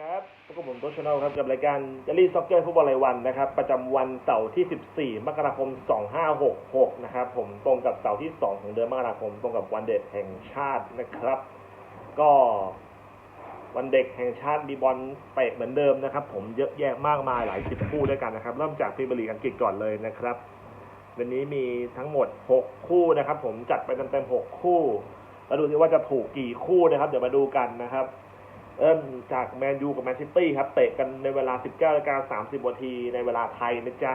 ครับพบกับผมโตชแนลครับกับรายการจ a รี่ซ็อกเกอร์ฟุตบอลรายวันนะครับ ประจำวันเสาร์ที่ 14 มกราคม 2566 นะครับ ผมตรงกับเสาร์ที่ 2 ของเดือนมกราคม ตรงกับวันเด็กแห่งชาตินะครับ ก็วันเด็กแห่งชาติมีบอลเตะเหมือนเดิมนะครับ ผมเยอะแยะมากมายหลายสิบคู่ด้วยกันนะครับ เริ่มจากพรีเมียร์ลีกอังกฤษก่อนเลยนะครับ วันนี้มีทั้งหมด 6 คู่นะครับ ผมจัดไปเต็มๆ6คู่แล้วดูสิว่าจะถูกกี่คู่นะครับ เดี๋ยวมาดูกันนะครับ เริ่มจากแมนยูกับแมนซิตี้ครับ เตะกันในเวลา 19นาฬิกา30นาทีในเวลาไทยนะจ๊ะ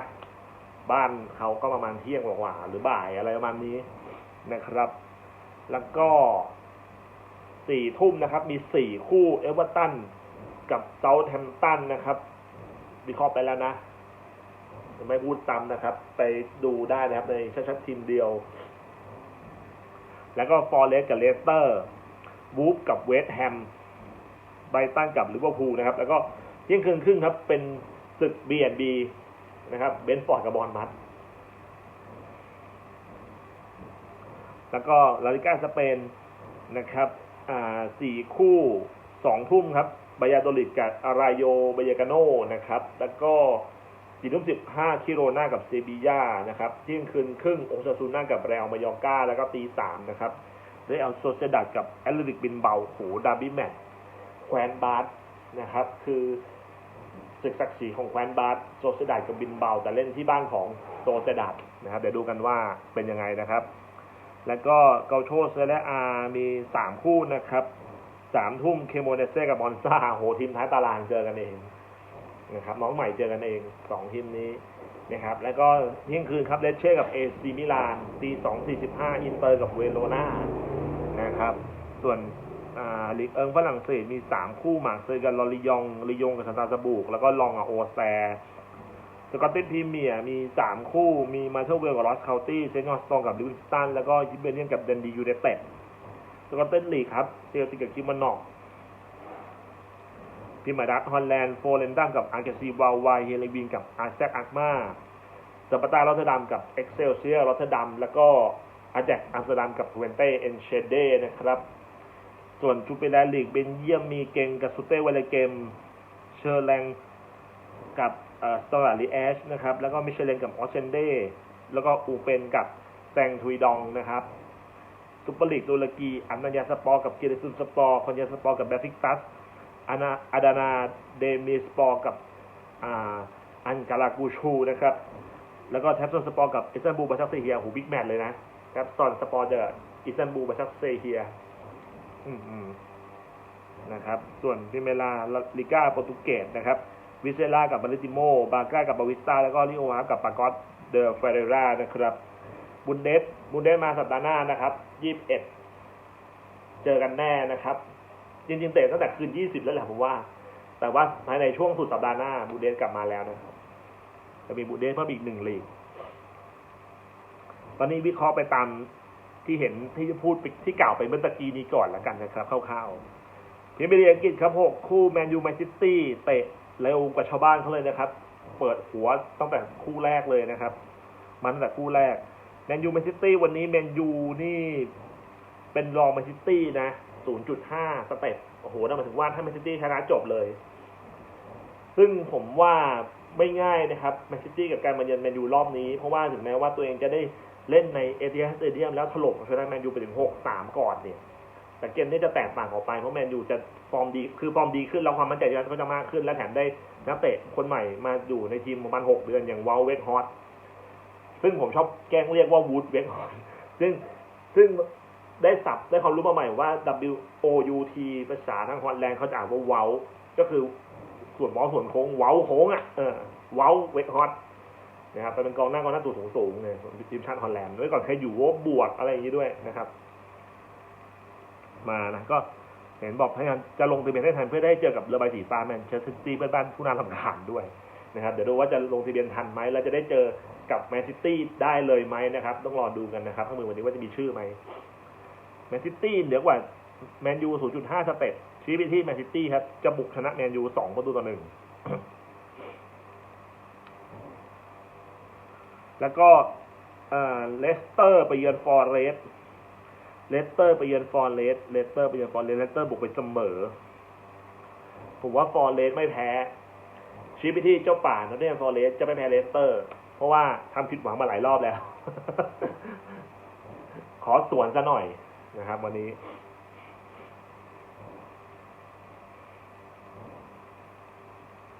บ้านเขาก็ประมาณเที่ยงกว่าหรือบ่ายอะไรประมาณนี้นะครับ แล้วก็สี่ทุ่มนะครับ มีสี่คู่เอเวอร์ตันกับเซาท์แฮมตันนะครับวิเคราะห์ไปแล้วนะ ไม่พูดซ้ำนะครับ ไปดูได้นะครับในชัดๆทีมเดียว แล้วก็ฟอร์เรสกับเลสเตอร์วูฟกับเวสต์แฮม ไบตันกับลิเวอร์พูลนะครับ แล้วก็เที่ยงคืนครึ่งครับ เป็นศึก B&B นะครับเบนฟอร์ดกับบอลมัดแล้วก็ลาลิก้าสเปนนะครับอ่าสี่คู่สองทุ่มครับบายาโดลิดกับอารายโยบายากาโนนะครับ แล้วก็สี่ทุ่มสิบห้าคิโรนากับเซบีย่านะครับเที่ยงคืนครึ่งองซาซูน่ากับเรอัลมายอร์กาแล้วก็ตีสามนะครับเรอัลโซเซดัดกับแอตเลติกบินเบาโหดาร์บี้แมตช์ แคว้นบาสนะครับ คือศึกศักดิ์ศรีของแคว้นบาสโซเซดาดกับบินเบา แต่เล่นที่บ้านของโซเซดาดนะครับเดี๋ยวดูกันว่าเป็นยังไงนะครับ แล้วก็เกาโชเซและอามีสามคู่นะครับสามทุ่มเคโมเนเซ่กับบอนซ่าโหทีมท้ายตารางเจอกันเองนะครับน้องใหม่เจอกันเองสองทีมนี้นะครับแล้วก็เที่ยงคืนครับเลเช่กับเอซีมิลานตีสองสี่สิบห้าอินเตอร์กับเวโรนานะครับ ส่วน อ่าลีกเอิงฝรั่งเศสมีสามคู่หมากเซอกับลอริยองลียงกับซันตาสบูก แล้วก็ลองกับโอแซสกอตติชพรีเมียร์มีสามคู่มีมาเชลเวลกับลอสเคาน์ตี้เซนต์จอสตองกับลิวิสตันแล้วก็ยิปเบเนียนกับเดนดียูไนเต็ดสกอตติชลีกครับเชลซีกับคิมมานอกพิมาดัตฮอลแลนด์โฟเลนดัมกับอาร์เกซีวาวไวเฮเลวินกับอาร์แซกอักมาสปาร์ตาลอตเทอร์ดัมกับเอ็กเซลเซียลอตเทอร์ดัมแล้วก็อาแจกอัมสเตอร์ดัมกับเวนเต้เอนเชเดนะครับ ส่วนจูเปแลนลีกเบนเยียมมีเกงกับสุเต้เวลเกม เชอร์แลงกับสตอร์ลีแอชนะครับ แล้วก็มิเชลเลนกับออสเซนเดแล้วก็อูเปนกับแซงทุยดองนะครับซุปเปอร์ลีกตุรกี อันนัญญาสปอร์กับเกเรซุนสปอร์คอนยาสปอร์กับแบฟิกตัสอานาอาดานาเดมิสปอร์กับอ่าอันกาลากูชูนะครับ แล้วก็แท็บซอนสปอร์กับอิสตันบูลบาชักเซเฮียหูบิ๊กแมตเลยนะแท็บซอนสปอร์เจออิสตันบูลบาชักเซเฮีย นะครับ ส่วนพิเมลาลิก้าโปรตุเกสนะครับ วิเซล่ากับบาลิติโม บาก้ากับบาวิสตาแล้วก็ลิโอฮากับปากอตเดอเฟเรรานะครับ บุนเดสบุนเดสมาสัปดาห์หน้านะครับยี่สิบเอ็ดเจอกันแน่นะครับ จริงๆเตะตั้งแต่คืนยี่สิบแล้วแหละผมว่า แต่ว่าภายในช่วงสุดสัปดาห์หน้าบูเดสกลับมาแล้วนะครับจะมีบูเดสเพิ่มอีกหนึ่งลีกตอนนี้วิเคราะห์ไปตาม ที่เห็นที่จะพูดที่กล่าวไปเมื่อตะกี้นี้ก่อนแล้วกันนะครับคร่าวๆพรีเมียร์ลีกอังกฤษครับหกคู่แมนยูแมนซิตี้เตะเร็วกว่าชาวบ้านเขาเลยนะครับ เปิดหัวตั้งแต่คู่แรกเลยนะครับ มันตั้งแต่คู่แรกแมนยูแมนซิตี้วันนี้แมนยูนี่เป็นรองแมนซิตี้นะ 0.5 สเต็ปโอ้โหนั่นหมายถึงว่าถ้าแมนซิตี้ชนะจบเลย ซึ่งผมว่าไม่ง่ายนะครับแมนซิตี้กับการมาเยือนแมนยูรอบนี้ เพราะว่าถึงแม้ว่าตัวเองจะได้ เล่นในเอเทียสเตเดียมแล้วถล่มชนะแมนยูไปถึงหกสามก่อนเนี่ยแต่เกมนี้จะแตกต่างออกไปเพราะแมนยูจะฟอร์มดีคือฟอร์มดีขึ้นแล้วความมั่นใจก็จะมากขึ้น และแถมได้นักเตะคนใหม่มาอยู่ในทีมประมาณหกเดือนอย่างวอลเวกฮอตซึ่งผมชอบแกล้งเรียกว่าวูดเวกฮอตซึ่งซึ่งได้สับได้ความรู้มาใหม่ว่า W O U T ภาษาทางฮอลแลนด์เขาจะอ่านว่าเวลก็คือส่วนวอลส่วนโค้งเวลโค้งอะเออเวลเวกฮอต นะครับไปเป็นกองหน้ากองหน้าตัวสูงสูงเนี่ยทีมชาติฮอลแลนด์ด้วยก่อนเคยอยู่วบวกอะไรอย่างนี้ด้วยนะครับ มานะก็เห็นบอกพยายามจะลงทะเบียนให้ทันเพื่อได้เจอกับเรือใบสีฟ้าแมนเชสเตอร์ซิตี้เพื่อนบ้านผู้น่าลำคาญด้วยนะครับเดี๋ยวดูว่าจะลงทะเบียนทันไหมแล้วจะได้เจอกับแมนซิตี้ได้เลยไหมนะครับ ต้องรอดูกันนะครับทั้งมือวันนี้ว่าจะมีชื่อไหมแมนซิตี้เหนือกว่าแมนยู 0.5 สเต็ปชี้ไปที่แมนซิตี้ครับจะบุกชนะแมนยู 2 ประตูต่อหนึ่ง แล้วก็เลสเตอร์ไปเยือนฟอร์เรสเลสเตอร์ไปเยือนฟอร์เรสเลสเตอร์ไปเยือนฟอร์เรสเลสเตอร์บุกไปเสมอ ผมว่าฟอร์เรสไม่แพ้ชี้ไปที่เจ้าป่านอตเทนฟอร์เรสจะไม่แพ้เลสเตอร์ เพราะว่าทำผิดหวังมาหลายรอบแล้ว ขอสวนซะหน่อยนะครับ วันนี้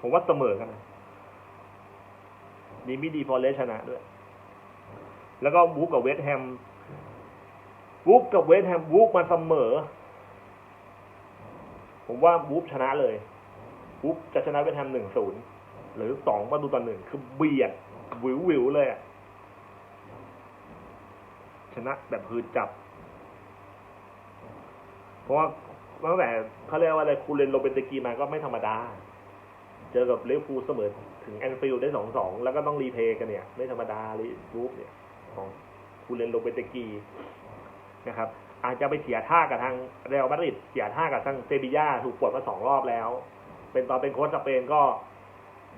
ผมว่าเสมอกันนะ ดีไม่ดีฟอร์เรสชนะด้วย แล้วก็วูฟกับเวสแฮมวูฟกับเวสแฮมวูฟมาเสมอ ผมว่าวูฟชนะเลยวูฟจะชนะเวสแฮมหนึ่งศูนย์หรือสองประตูต่อหนึ่งคือเบียดวิววิวเลยอะชนะแบบพืดจับ เพราะว่าตั้งแต่เขาเรียกว่าอะไรคูเรนโรเบนเตกีมาก็ไม่ธรรมดา เจอกับเวอร์พูเสมอ ถึงแอนฟิลด์ได้สองสองแล้วก็ต้องรีเพย์กันเนี่ย ไม่ธรรมดาลิวูฟเนี่ยของคูเรนโรเบตกีนะครับ อาจจะไปเสียท่ากับทางเรอัลมาดริดเสียท่ากับทางเซบีย่าถูกปลดมาสองรอบแล้ว เป็นตอนเป็นโค้ชสเปนก็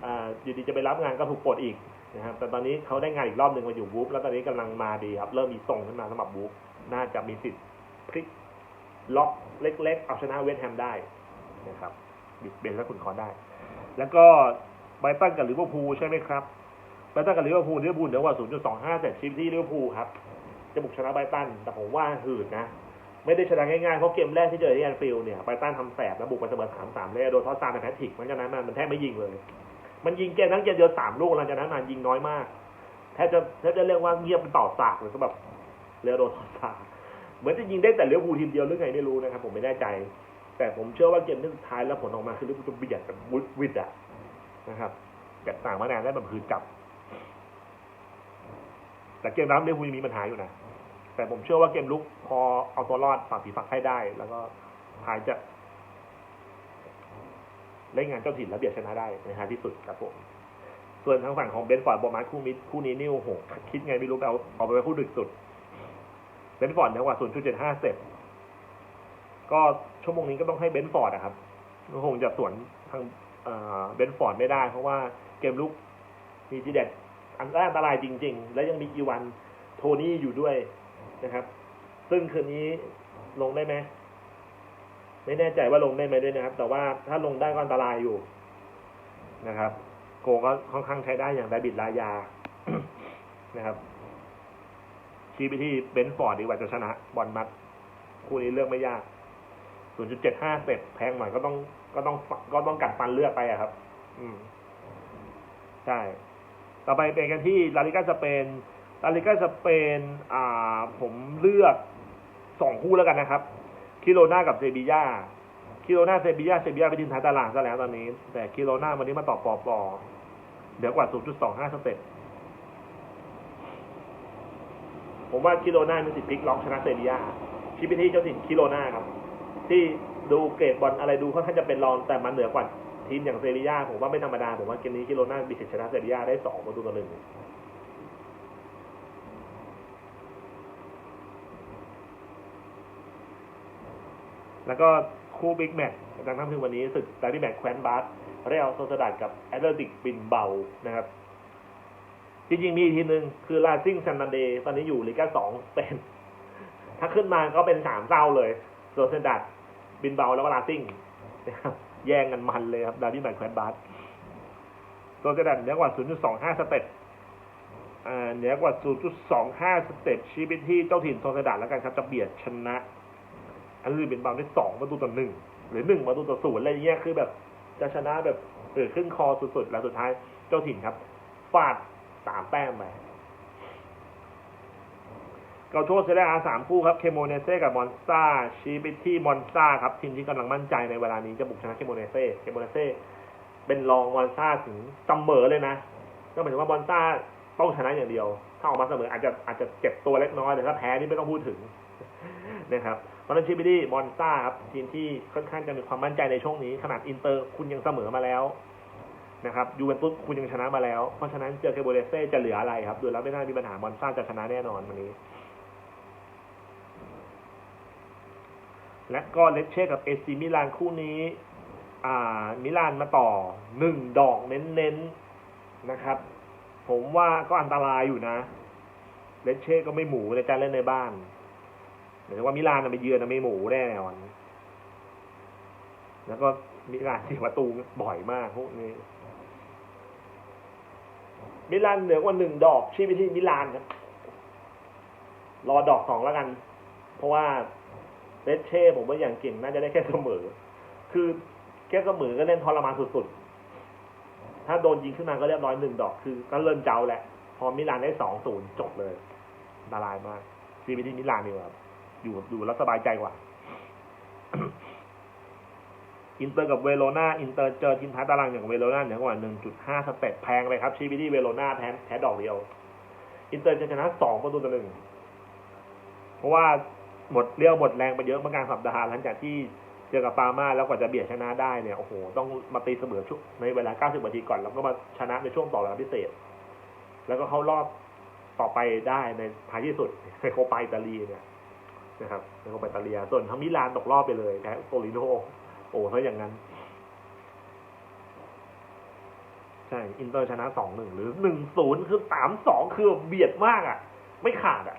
อ่าอยู่ดีจะไปรับงานก็ถูกปลดอีกนะครับแต่ตอนนี้เขาได้งานอีกรอบหนึ่งมาอยู่วูฟแล้วตอนนี้กำลังมาดีครับ เริ่มมีส่งขึ้นมาสำหรับวูฟน่าจะมีสิทธิ์พลิกล็อกเล็ก ๆ เอาชนะเวสต์แฮมได้นะครับบิดเบนและขุนคอได้ แล้วก็ ไบตันกับลิเวอร์พูลใช่ไหมครับไบตันกับลิเวอร์พูลลิเวอร์พูลเหนือกว่า 0.25เซตชิปที่ลิเวอร์พูลครับจะบุกชนะไบตันแต่ผมว่าหืดนะไม่ได้ชนะง่ายๆ เพราะเกมแรกที่เจอที่แอนฟิลด์เนี่ยไบตันทำแสบแล้วบุกไปเสมอ3-3เลยโดนทอสซานในแพทริกมันจากนั้นมันแทบไม่ยิงเลย มันยิงเกมนั้นเกมเดียวสามลูกหลังจากนั้นมันยิงน้อยมากแทบจะแทบจะเรียกว่าเงียบเป็นต่อสากเลยก็แบบเรอัลโดทอสซานเหมือนจะยิงได้แต่ลิเวพูลทีมเดียวหรือไงไม่รู้นะครับผมไม่แน่ใจ แต่ผมเชื่อว่าเกมที่สุดท้ายแล้วผลออกมาคือลิเวอร์พูลจะเบียดแบบวิดอะ นะครับแบบต่างมานานได้แบบคืนกลับ แต่เกมรับลิเวอร์พูลยังมีปัญหาอยู่นะ แต่ผมเชื่อว่าเกมลุกพอเอาตัวรอดฝั่งผีฝักให้ได้ แล้วก็ทายจะเล่นงานเจ้าถิ่นและเบียดชนะได้ในท้ายที่สุดครับผม ส่วนทางฝั่งของเบนฟอร์ดบอมาร์คู่มิดคู่นี้นี่โอ้โหคิดไงไม่รู้ไปเอาเอาไปไว้คู่ดึกสุดเบนฟอร์ดเนี่ยกว่า0.75เซตก็ชั่วโมงนี้ก็ต้องให้เบนฟอร์ดนะครับคงจะสวนทาง เบนฟอร์ดไม่ได้ เพราะว่าเกมลุกมีจีเด็ดอันตรายจริง ๆ และยังมีอีวันโทนี่อยู่ด้วยนะครับ ซึ่งคืนนี้ลงได้ไหมไม่แน่ใจว่าลงได้ไหมด้วยนะครับ แต่ว่าถ้าลงได้ก็อันตรายอยู่นะครับ โกก็ค่อนข้างใช้ได้อย่างไดบิดลายานะครับชี้ไปที่เบนฟอร์ดดีกว่าจะชนะบอลมัด คู่นี้เลือกไม่ยาก 0.75เสร็จแพงหน่อยก็ต้อง ก็ต้องก็ต้องกัดฟันเลือกไปอะครับ อืม ใช่ ต่อไปเป็นกันที่ลาลิกาสเปนลาลิกาสเปนอ่า ผมเลือกสองคู่แล้วกันนะครับคิโรนากับเซบียาคิโรนาเซบียาเซบียาไปทีมท้ายตารางซะแล้วตอนนี้ แต่คิโรนาวันนี้มาต่อปอปอเดี๋ยวกว่า 0.25 สเต็ปผมว่าคิโรนามีสิทธิ์พลิกล็อกชนะเซบียาชิปิที่เจ้าถิ่นคิโรนาครับ ที่ ดูเกรดบอลอะไรดูค่อนข้างจะเป็นรองแต่มันเหนือกว่าทีมอย่างเซบียาผมว่าไม่ธรรมดา ผมว่าเกมนี้คิโรนามีสิทธิ์ชนะเซบียาได้สองประตูต่อหนึ่งแล้วก็คู่บิ๊กแมตช์ดังนั้นคือวันนี้ศึกดร์บี้แมตช์แคว้นบาสเรอัลโซซดัดกับแอตเลติกบินเบานะครับ จริงๆ มีอีกทีหนึ่งคือลาซิงซันนันเดย์ตอนนี้อยู่ลีกาสองเป็น ถ้าขึ้นมาก็เป็นสามเศร้าเลยโซซดัด บินเบาแล้วก็ลาซิงนะครับแย่งกันมันเลยครับดาร์บี้แมตช์แคว้นบาสโซซดัดเหนือกว่า 0.25 สเต็ปอ่าเหนือกว่า 0.25 สเต็ปชี้ไปที่เจ้าถิ่นโซซดัดแล้วกันครับจะเบียดชนะอันนี้เป็นบอลได้สองประตูต่อหนึ่งหรือหนึ่งประตูต่อศูนย์อะไรเงี้ยคือแบบจะชนะแบบเออขึ้นคอสุดๆ แล้วสุดท้ายเจ้าถิ่นครับฟาดสามแต้มไป เกาโชเซเรียอาสามคู่ครับเคโมเนเซ่กับมอนซาชี้ไปที่มอนซาครับทีมที่กำลังมั่นใจในเวลานี้จะบุกชนะเคโมเนเซ่เคโมเนเซ่เป็นรองมอนซาถึงเสมอเลยนะ ก็หมายถึงว่ามอนซาต้องชนะอย่างเดียว ถ้าออกมาเสมออาจจะอาจจะเจ็บตัวเล็กน้อยแต่ถ้าแพ้นี่ไม่ต้องพูดถึงนะครับเพราะนั้นชิบิดี้บอนซ่าครับทีมที่ค่อนข้างจะมีความมั่นใจในช่วงนี้ ขนาดอินเตอร์คุณยังเสมอมาแล้วนะครับยูเวนตุสคุณยังชนะมาแล้ว เพราะฉะนั้นเจอเคโบเลเซ่จะเหลืออะไรครับ ดูแล้วไม่น่ามีปัญหาบอนซ่าจะชนะแน่นอนวันนี้ และก็เลเช่กับเอซีมิลานคู่นี้ อ่า มิลานมาต่อหนึ่งดอกเน้นๆนะครับ ผมว่าก็อันตรายอยู่นะ เลเช่ก็ไม่หมูในการเล่นในบ้านหมายถึงว่ามิลานไปเยือนไม่หมูแน่นอนแล้วก็มิลานเสียประตูบ่อยมากพวกนี้ มิลานเหนือกว่าหนึ่งดอกชี้ไปที่มิลานครับรอดอกสองแล้วกัน เพราะว่าเรเช่ผมว่าอย่างเก่งน่าจะได้แค่เสมอ คือแค่เสมอก็เล่นทรมานสุดๆ ถ้าโดนยิงขึ้นมาก็เรียบร้อยหนึ่งดอก คือก็เริ่มเจ้าแหละ พอมิลานได้สองศูนย์จบเลยอันตรายมากซีไปที่มิลานดีกว่าครับอยู่อยู่แล้วสบายใจกว่า อินเตอร์กับเวโรนาอินเตอร์เจอทีมท้ายตารางอย่างเวโรนาเหนือกว่า1.5สเต็ปแพงเลยครับชีวิตที่เวโรนาแพ้แพ้ดอกเดียว อินเตอร์จะชนะสองประตูต่อหนึ่งเพราะว่า หมดเรี่ยวหมดแรงไปเยอะเมื่อกลางสัปดาห์หลังจากที่เจอกับปาร์มาแล้วกว่าจะเบียดชนะได้เนี่ยโอ้โหต้องมาตีเสมอช่วงในเวลา 90นาทีก่อน แล้วก็มาชนะในช่วงต่อเวลาพิเศษ แล้วก็เข้ารอบต่อไปได้ในท้ายที่สุดในโคปาอิตาลีเนี่ยนะครับในโคปาอิตาเลีย ส่วนทั้งมิลานตกรอบไปเลยแพ้โตริโนโอ้ถ้าอย่างนั้นใช่อินเตอร์ชนะสองหนึ่งหรือหนึ่งศูนย์คือสามสองคือเบียดมากอะ ไม่ขาดอะ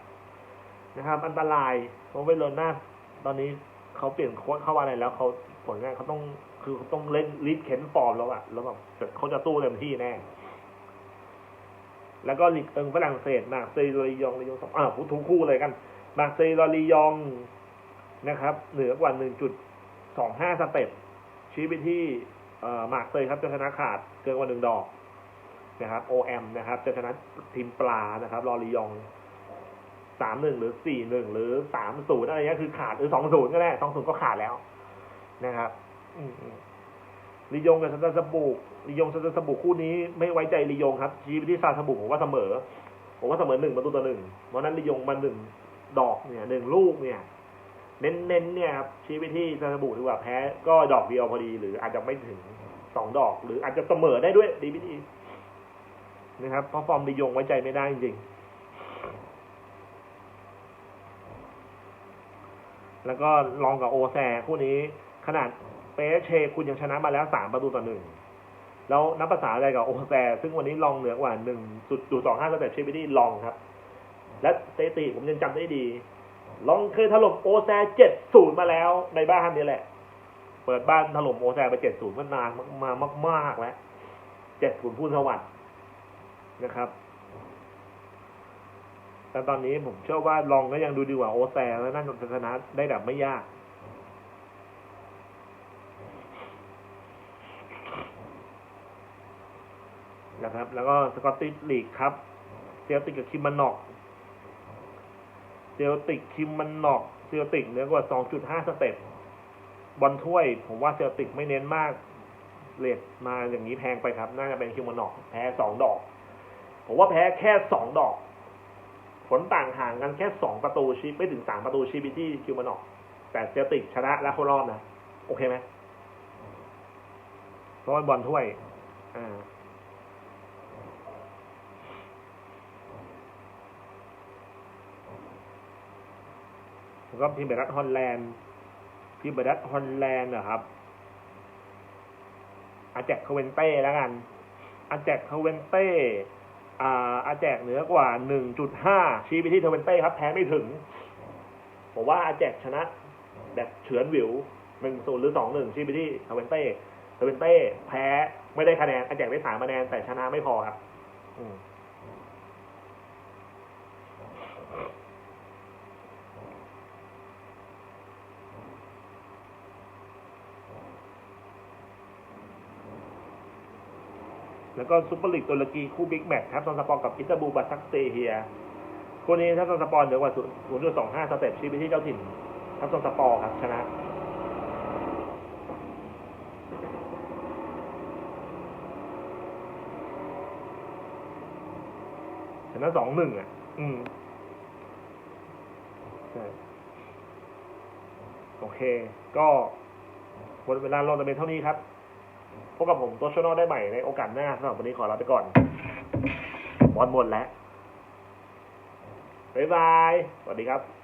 นะครับ อันตรายเพราะเวโรนาตอนนี้เขาเปลี่ยนโค้ชเข้ามาอะไรแล้วเขาผลงานเขาต้องคือเขาต้องเล่นรีดเข็นฟอร์มแล้วอะแล้วแบบเขาจะสู้เต็มที่แน่ แล้วก็ลีกเอิงฝรั่งเศสมาเซย์ลอรียองลียองสองอ่าพูดทุกคู่เลยกันมาเซย์ลอรียองนะครับ เหนือกว่าหนึ่งจุดสองห้าสเต็ปชี้ไปที่เอ่อมาเซย์ครับจะชนะขาดเกินกว่าหนึ่งดอกนะครับ OM นะครับจะชนะทีมปลานะครับลอรียอง สามหนึ่งหรือสี่หนึ่งหรือสามศูนย์อะไรเงี้ยคือขาดหรือสองศูนย์ก็ได้สองศูนย์ก็ขาดแล้วนะครับอืมอืมลียงกับซาตาสบุกลียงซาตาสบุกคู่นี้ไม่ไว้ใจลียงครับชี้ไปที่ซาสบุกผมว่าเสมอผมว่าเสมอหนึ่งประตูต่อหนึ่งเพราะนั้นลียงมาหนึ่งดอกเนี่ยหนึ่งลูกเนี่ย เน้นๆเนี่ยครับชี้ไปที่ซาสบุกดีกว่าแพ้ก็ดอกเดียวพอดี หรืออาจจะไม่ถึงสองดอก หรืออาจจะเสมอได้ด้วยดีไม่ดีนะครับเพราะฟอร์มลียงไว้ใจไม่ได้จริงๆ แล้วก็ลองกับโอแซคู่นี้ขนาดเปเชคุณยังชนะมาแล้วสามประตูต่อหนึ่งแล้วนับภาษาอะไรกับโอแซซึ่งวันนี้ลองเหนือกว่าหนึ่งจุดจุดสองห้าสเต็ปเชฟบิดี้ลองครับ และสถิติผมยังจำได้ดี ลองเคยถล่มโอแซเจ็ดศูนย์มาแล้วในบ้านนี้แหละ เปิดบ้านถล่มโอแซไปเจ็ดศูนย์มานานมามากมากแล้วเจ็ดศูนย์พูนสวัสด์นะครับ แต่ตอนนี้ผมเชื่อว่าลองก็ยังดูดีกว่าโอแซแล้วน่าจะชนะได้แบบไม่ยาก นะครับ แล้วก็สกอตติชลีกครับเซลติกกับคิมมันนอกเซลติกคิมมันนอกเซลติกเหนือกว่า 2.5 สเต็ปบอลถ้วย ผมว่าเซลติกไม่เน้นมากเลทมาอย่างนี้แพงไปครับ น่าจะเป็นคิมมันนอกแพ้สองดอก ผมว่าแพ้แค่สองดอก ลต่างห่างกันแค่สองประตูชีไม่ถึงสามประตูชีบิที่คิวมันนอก แต่เซติกชนะและเขารอบนะ โอเคไหมเพราะว่าบอลถ้วย อ่าแล้วก็พิมเบรัตฮอลแลนด์พิมเบรัตฮอลแลนด์นะครับ อาแจกคาเวนเต้แล้วกัน อาแจกคาเวนเต้ อ่าอาแจกเหนือกว่า 1.5 ชี้ไปที่เทเวนเต้ครับแพ้ไม่ถึง ผมว่าอาแจกชนะ แบบเฉือนวิวหนึ่งศูนย์หรือสองหนึ่งชี้ไปที่เทเวนเต้เทเวนเต้แพ้ไม่ได้คะแนนอาแจกได้สามคะแนนแต่ชนะไม่พอครับ อืม แล้วก็ซุปเปอร์ลีกตุรกีคู่บิ๊กแมตช์ครับซอนสปอร์กับอิสตันบูบาซักเตเฮียคู่นี้ถ้าซอนสปอร์เหนือกว่า0.25สองห้าสเต็ปชี้ไปที่เจ้าถิ่นทัพซอนสปอร์ครับชนะชนะสองหนึ่งอะ อืมโอเค ก็หมดเวลาลงจะเป็นเท่านี้ครับ พบกับผมตัวชโนได้ใหม่ในโอกาสหน้าสำหรับวันนี้ขอลาไปก่อนบอลหมดแล้ว บ๊ายบาย สวัสดีครับ